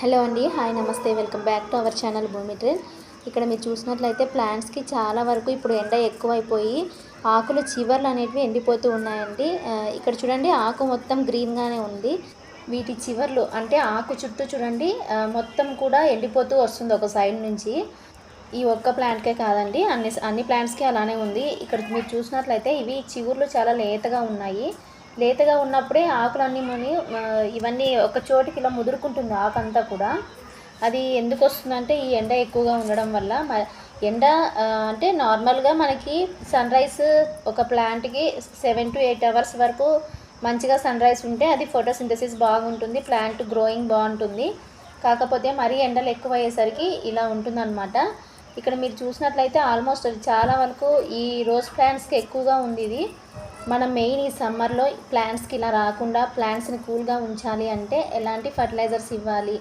Hello అండి hi నమస్తే welcome back to our channel Bhoomi trend. ఇక్కడ మీరు చూసినట్లయితే ప్లాంట్స్కి చాలా వరకు ఇప్పుడు ఎండ ఎక్కువైపోయి ఆకులు చివర్లు అనేటివి ఎండిపోతూ ఉన్నాయండి. ఇక్కడ చూడండి ఆకు మొత్తం గ్రీన్గానే ఉంది. వీటి చివర్లు అంటే ఆకు చుట్టూ చూడండి మొత్తం కూడా ఎండిపోతూ వస్తుంది ఒక సైడ్ నుంచి. ఈ ఒక్క ప్లాంట్కే కాదండి అన్ని అన్ని ప్లాంట్స్కి అలానే ఉంది. ఇక్కడ మీరు చూసినట్లయితే ఇవి చిగుర్లు చాలా లేతగా ఉన్నాయి. లేతగా ఉన్నప్పుడే ఆకులన్నీ ముని ఇవన్నీ ఒక చోటికి ఇలా ముదురుకుంటుంది ఆకంతా కూడా. అది ఎందుకు వస్తుందంటే ఈ ఎండ ఎక్కువగా ఉండడం వల్ల. మ- ఎండ అంటే నార్మల్గా మనకి సన్ రైజ్ ఒక ప్లాంట్కి సెవెన్ టు ఎయిట్ అవర్స్ వరకు మంచిగా సన్ రైజ్ ఉంటే అది ఫోటోసింథసిస్ బాగుంటుంది ప్లాంట్ గ్రోయింగ్ బాగుంటుంది. కాకపోతే మరీ ఎండలు ఎక్కువ అయ్యేసరికి ఇలా ఉంటుందన్నమాట. ఇక్కడ మీరు చూసినట్లయితే ఆల్మోస్ట్ అది చాలా వరకు ఈ రోజ్ ప్లాంట్స్కి ఎక్కువగా ఉంది ఇది. మనం మెయిన్ ఈ సమ్మర్లో ప్లాంట్స్కి ఇలా రాకుండా ప్లాంట్స్ని కూల్గా ఉంచాలి అంటే ఎలాంటి ఫర్టిలైజర్స్ ఇవ్వాలి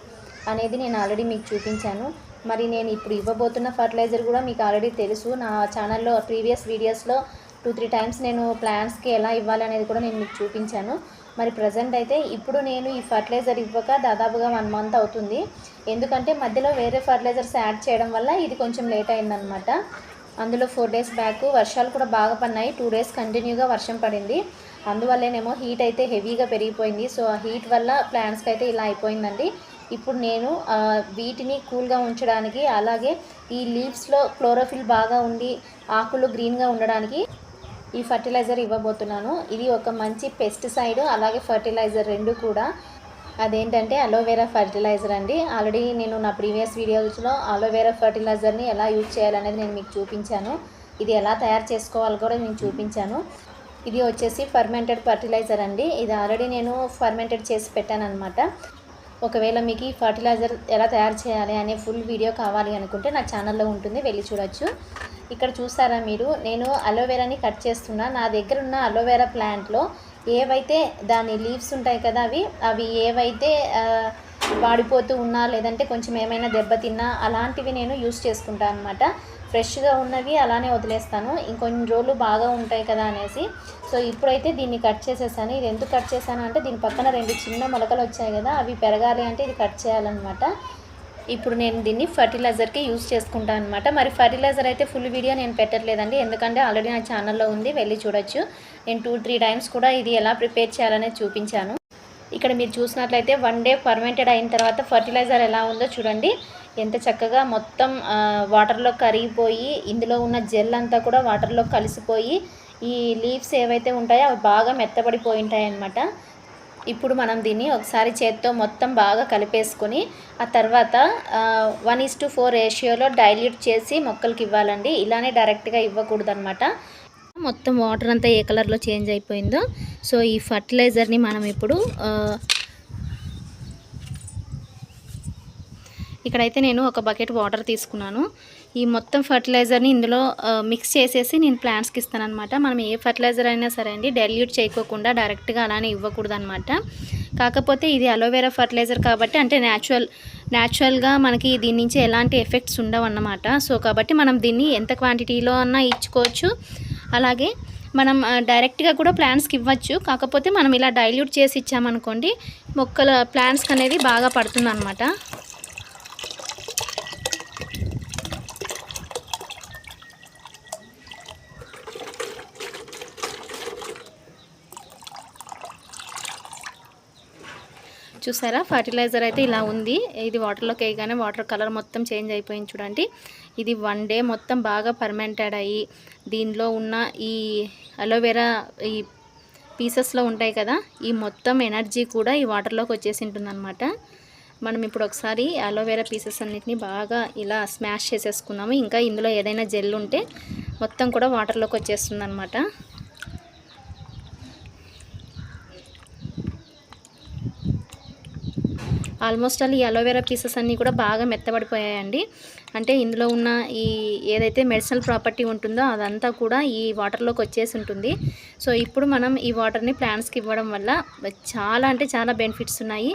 అనేది నేను ఆల్రెడీ మీకు చూపించాను. మరి నేను ఇప్పుడు ఇవ్వబోతున్న ఫర్టిలైజర్ కూడా మీకు ఆల్రెడీ తెలుసు. నా ఛానల్లో ప్రీవియస్ వీడియోస్లో టూ త్రీ టైమ్స్ నేను ప్లాంట్స్కి ఎలా ఇవ్వాలి అనేది కూడా నేను మీకు చూపించాను. మరి ప్రజెంట్ అయితే ఇప్పుడు నేను ఈ ఫర్టిలైజర్ ఇవ్వక దాదాపుగా వన్ మంత్ అవుతుంది. ఎందుకంటే మధ్యలో వేరే ఫర్టిలైజర్స్ యాడ్ చేయడం వల్ల ఇది కొంచెం లేట్ అయిందనమాట. అందులో ఫోర్ డేస్ బ్యాక్ వర్షాలు కూడా బాగా పడినాయి టూ డేస్ కంటిన్యూగా వర్షం పడింది. అందువల్లనేమో హీట్ అయితే హెవీగా పెరిగిపోయింది. సో ఆ హీట్ వల్ల ప్లాంట్స్కి అయితే ఇలా అయిపోయిందండి. ఇప్పుడు నేను వీటిని కూల్గా ఉంచడానికి అలాగే ఈ లీవ్స్లో క్లోరోఫిల్ బాగా ఉండి ఆకులు గ్రీన్గా ఉండడానికి ఈ ఫర్టిలైజర్ ఇవ్వబోతున్నాను. ఇది ఒక మంచి పెస్టిసైడ్ అలాగే ఫర్టిలైజర్ రెండు కూడా. అదేంటంటే అలోవెరా ఫర్టిలైజర్ అండి. ఆల్రెడీ నేను నా ప్రీవియస్ వీడియోస్లో అలోవెరా ఫర్టిలైజర్ని ఎలా యూజ్ చేయాలనేది నేను మీకు చూపించాను. ఇది ఎలా తయారు చేసుకోవాలో కూడా నేను చూపించాను. ఇది వచ్చేసి ఫర్మెంటెడ్ ఫర్టిలైజర్ అండి. ఇది ఆల్రెడీ నేను ఫర్మెంటెడ్ చేసి పెట్టాను అనమాట ఒకవేళ మీకు ఈ ఫర్టిలైజర్ ఎలా తయారు చేయాలి అనే ఫుల్ వీడియో కావాలి అనుకుంటే నా ఛానల్లో ఉంటుంది వెళ్ళి చూడొచ్చు. ఇక్కడ చూసారా మీరు? నేను అలోవెరాని కట్ చేస్తున్నా. నా దగ్గర ఉన్న అలోవెరా ప్లాంట్లో ఏవైతే దాని లీవ్స్ ఉంటాయి కదా అవి అవి ఏవైతే వాడిపోతూ ఉన్నా లేదంటే కొంచెం ఏమైనా దెబ్బతిన్నా అలాంటివి నేను యూస్ చేసుకుంటాను అనమాట ఫ్రెష్గా ఉన్నవి అలానే వదిలేస్తాను. ఇంకొన్ని రోజులు బాగా ఉంటాయి కదా అనేసి. సో ఇప్పుడైతే దీన్ని కట్ చేసేసాను. ఇది ఎందుకు కట్ చేశాను అంటే దీని పక్కన రెండు చిన్న మొలకలు వచ్చాయి కదా అవి పెరగాలి అంటే ఇది కట్ చేయాలన్నమాట. ఇప్పుడు నేను దీన్ని ఫర్టిలైజర్కి యూజ్ చేసుకుంటాను అనమాట మరి ఫర్టిలైజర్ అయితే ఫుల్ వీడియో నేను పెట్టట్లేదండి. ఎందుకంటే ఆల్రెడీ నా ఛానల్లో ఉంది వెళ్ళి చూడొచ్చు. నేను టూ త్రీ టైమ్స్ కూడా ఇది ఎలా ప్రిపేర్ చేయాలనేది చూపించాను. ఇక్కడ మీరు చూసినట్లయితే వన్ డే ఫర్మెంటెడ్ అయిన తర్వాత ఫర్టిలైజర్ ఎలా ఉందో చూడండి. ఎంత చక్కగా మొత్తం వాటర్లో కరిగిపోయి ఇందులో ఉన్న జెల్ అంతా కూడా వాటర్లో కలిసిపోయి ఈ లీవ్స్ ఏవైతే ఉంటాయో అవి బాగా మెత్తబడిపోయి ఉంటాయి అన్నమాట ఇప్పుడు మనం దీన్ని ఒకసారి చేత్తో మొత్తం బాగా కలిపేసుకొని ఆ తర్వాత వన్ ఈస్ టు ఫోర్ రేషియోలో డైల్యూట్ చేసి మొక్కలకి ఇవ్వాలండి. ఇలానే డైరెక్ట్గా ఇవ్వకూడదు అనమాట మొత్తం వాటర్ అంతా ఏ కలర్లో చేంజ్ అయిపోయిందో. సో ఈ ఫర్టిలైజర్ని మనం ఇప్పుడు ఇక్కడైతే నేను ఒక బకెట్ వాటర్ తీసుకున్నాను. ఈ మొత్తం ఫర్టిలైజర్ని ఇందులో మిక్స్ చేసేసి నేను ప్లాంట్స్కి ఇస్తాను అనమాట మనం ఏ ఫర్టిలైజర్ అయినా సరే అండి డైల్యూట్ చేయకోకుండా డైరెక్ట్గా అలానే ఇవ్వకూడదు అనమాట కాకపోతే ఇది అలోవెరా ఫర్టిలైజర్ కాబట్టి అంటే న్యాచురల్ న్యాచురల్గా మనకి దీని నుంచి ఎలాంటి ఎఫెక్ట్స్ ఉండవు అన్నమాట సో కాబట్టి మనం దీన్ని ఎంత క్వాంటిటీలో అన్నా ఇచ్చుకోవచ్చు. అలాగే మనం డైరెక్ట్గా కూడా ప్లాంట్స్కి ఇవ్వచ్చు. కాకపోతే మనం ఇలా డైల్యూట్ చేసి ఇచ్చామనుకోండి మొక్కల ప్లాంట్స్కి అనేది బాగా పడుతుంది అనమాట చూసారా? ఫర్టిలైజర్ అయితే ఇలా ఉంది. ఇది వాటర్లోకి వేయగానే వాటర్ కలర్ మొత్తం చేంజ్ అయిపోయింది చూడండి. ఇది వన్ డే మొత్తం బాగా పర్మెంటెడ్ అయ్యి దీనిలో ఉన్న ఈ అలోవెరా ఈ పీసెస్లో ఉంటాయి కదా ఈ మొత్తం ఎనర్జీ కూడా ఈ వాటర్లోకి వచ్చేసి ఉంటుందన్నమాట మనం ఇప్పుడు ఒకసారి అలోవెరా పీసెస్ అన్నిటిని బాగా ఇలా స్మాష్ చేసేసుకున్నాము. ఇంకా ఇందులో ఏదైనా జెల్ ఉంటే మొత్తం కూడా వాటర్లోకి వచ్చేస్తుంది అనమాట ఆల్మోస్ట్ ఆల్ ఈ అలోవెరా పీసెస్ అన్నీ కూడా బాగా మెత్తబడిపోయాయండి. అంటే ఇందులో ఉన్న ఈ ఏదైతే మెడిసినల్ ప్రాపర్టీ ఉంటుందో అదంతా కూడా ఈ వాటర్లోకి వచ్చేసి ఉంటుంది. సో ఇప్పుడు మనం ఈ వాటర్ని ప్లాంట్స్కి ఇవ్వడం వల్ల చాలా అంటే చాలా బెనిఫిట్స్ ఉన్నాయి.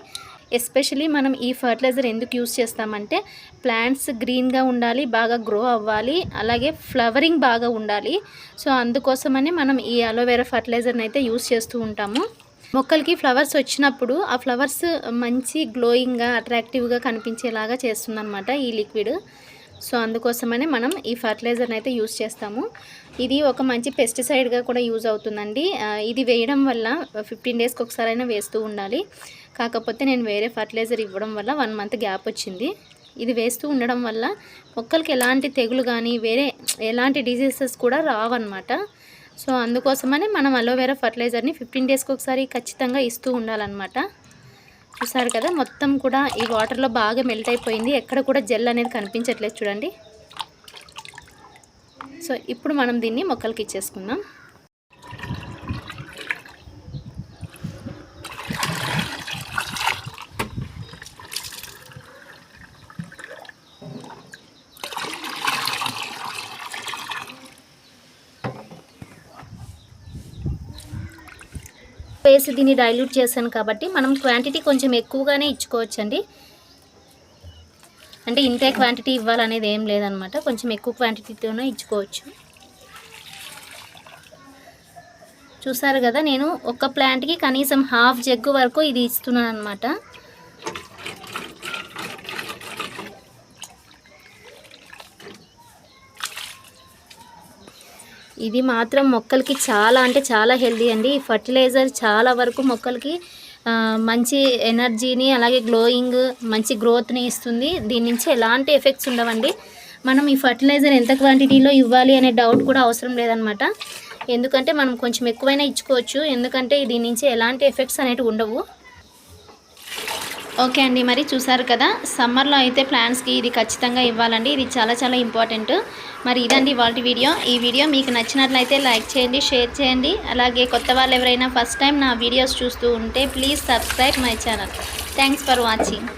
ఎస్పెషలీ మనం ఈ ఫర్టిలైజర్ ఎందుకు యూస్ చేస్తామంటే ప్లాంట్స్ గ్రీన్గా ఉండాలి బాగా గ్రో అవ్వాలి అలాగే ఫ్లవరింగ్ బాగా ఉండాలి. సో అందుకోసమని మనం ఈ అలోవెరా ఫర్టిలైజర్ని అయితే యూస్ చేస్తూ ఉంటాము. మొక్కలకి ఫ్లవర్స్ వచ్చినప్పుడు ఆ ఫ్లవర్స్ మంచి గ్లోయింగ్గా అట్రాక్టివ్గా కనిపించేలాగా చేస్తుందన్నమాట ఈ లిక్విడ్. సో అందుకోసమనే మనం ఈ ఫర్టిలైజర్ని అయితే యూస్ చేస్తాము. ఇది ఒక మంచి పెస్టిసైడ్గా కూడా యూజ్ అవుతుందండి. ఇది వేయడం వల్ల ఫిఫ్టీన్ డేస్కి ఒకసారైనా వేస్తూ ఉండాలి. కాకపోతే నేను వేరే ఫర్టిలైజర్ ఇవ్వడం వల్ల వన్ మంత్ గ్యాప్ వచ్చింది. ఇది వేస్తూ ఉండడం వల్ల మొక్కలకి ఎలాంటి తెగులు కానీ వేరే ఎలాంటి డిజీజెస్ కూడా రావన్నమాట. సో అందుకోసమనే మనం అలోవెరా ఫర్టిలైజర్ని ఫిఫ్టీన్ డేస్కి ఒకసారి ఖచ్చితంగా ఇస్తూ ఉండాలన్నమాట. చూసారు కదా మొత్తం కూడా ఈ వాటర్లో బాగా మెల్ట్ అయిపోయింది. ఎక్కడ కూడా జెల్ అనేది కనిపించట్లేదు చూడండి. సో ఇప్పుడు మనం దీన్ని మొక్కలకి ఇచ్చేసుకుందాం. వేసి దీన్ని డైల్యూట్ చేశాను కాబట్టి మనం క్వాంటిటీ కొంచెం ఎక్కువగానే ఇచ్చుకోవచ్చండి. అంటే ఇంతే క్వాంటిటీ ఇవ్వాలనేది ఏం లేదనమాట. కొంచెం ఎక్కువ క్వాంటిటీతోనే ఇచ్చుకోవచ్చు. చూసారు కదా నేను ఒక ప్లాంట్కి కనీసం హాఫ్ జగ్గు వరకు ఇది ఇస్తున్నాను అనమాట ఇది మాత్రం మొక్కలకి చాలా అంటే చాలా హెల్దీ అండి. ఈ ఫర్టిలైజర్ చాలా వరకు మొక్కలకి మంచి ఎనర్జీని అలాగే గ్లోయింగ్ మంచి గ్రోత్ని ఇస్తుంది. దీని నుంచి ఎలాంటి ఎఫెక్ట్స్ ఉండవండి. మనం ఈ ఫర్టిలైజర్ ఎంత క్వాంటిటీలో ఇవ్వాలి అనే డౌట్ కూడా అవసరం లేదనమాట ఎందుకంటే మనం కొంచెం ఎక్కువైనా ఇచ్చుకోవచ్చు. ఎందుకంటే దీని నుంచి ఎలాంటి ఎఫెక్ట్స్ అనేవి ఉండవు. ఓకే అండి మరి చూసారు కదా సమ్మర్లో అయితే ప్లాంట్స్కి ఇది ఖచ్చితంగా ఇవ్వాలండి ఇది చాలా చాలా ఇంపార్టెంట్. మరి ఇదండి వాళ్ళ వీడియో. ఈ వీడియో మీకు నచ్చినట్లయితే లైక్ చేయండి షేర్ చేయండి. అలాగే కొత్త వాళ్ళు ఎవరైనా ఫస్ట్ టైం నా వీడియోస్ చూస్తూ ఉంటే please subscribe my channel. Thanks for watching.